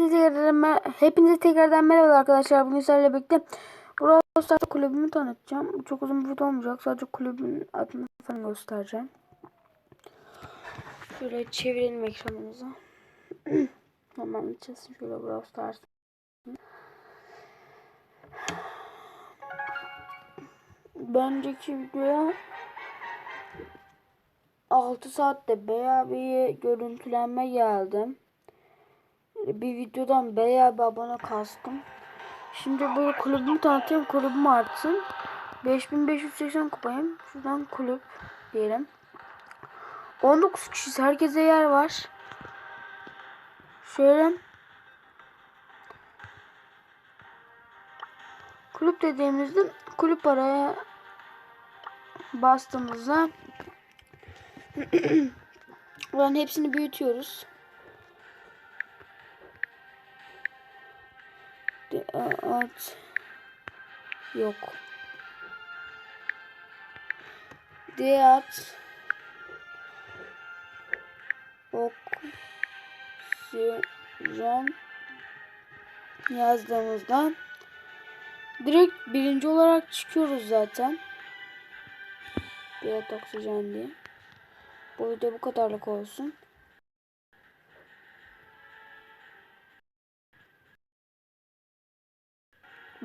Hepinize tekrardan, hepinize tekrardan merhaba arkadaşlar. Bugün sizlerle birlikte Brawl kulübümü tanıtacağım. Çok uzun bir video olmayacak. Sadece kulübün adını falan göstereceğim. Şöyle çevirelim ekranımızı. Hemen açılsın şöyle Brawl Stars. Bendeki videoya 6 saatte bayağı bir görüntülenme geldi. Bir videodan bayağı bir abone kastım. Şimdi bu kulübümü tanıtayım. Kulübüm artsın. 5580 kupayım. Şuradan kulüp diyelim. 19 kişi herkese yer var. Şöyle kulüp dediğimizde kulüp araya bastığımızda Buranın hepsini büyütüyoruz. At yok. Deat oksijen yazdığımızda direkt birinci olarak çıkıyoruz zaten. Deat oksijen diye. Bu video bu kadarlık olsun.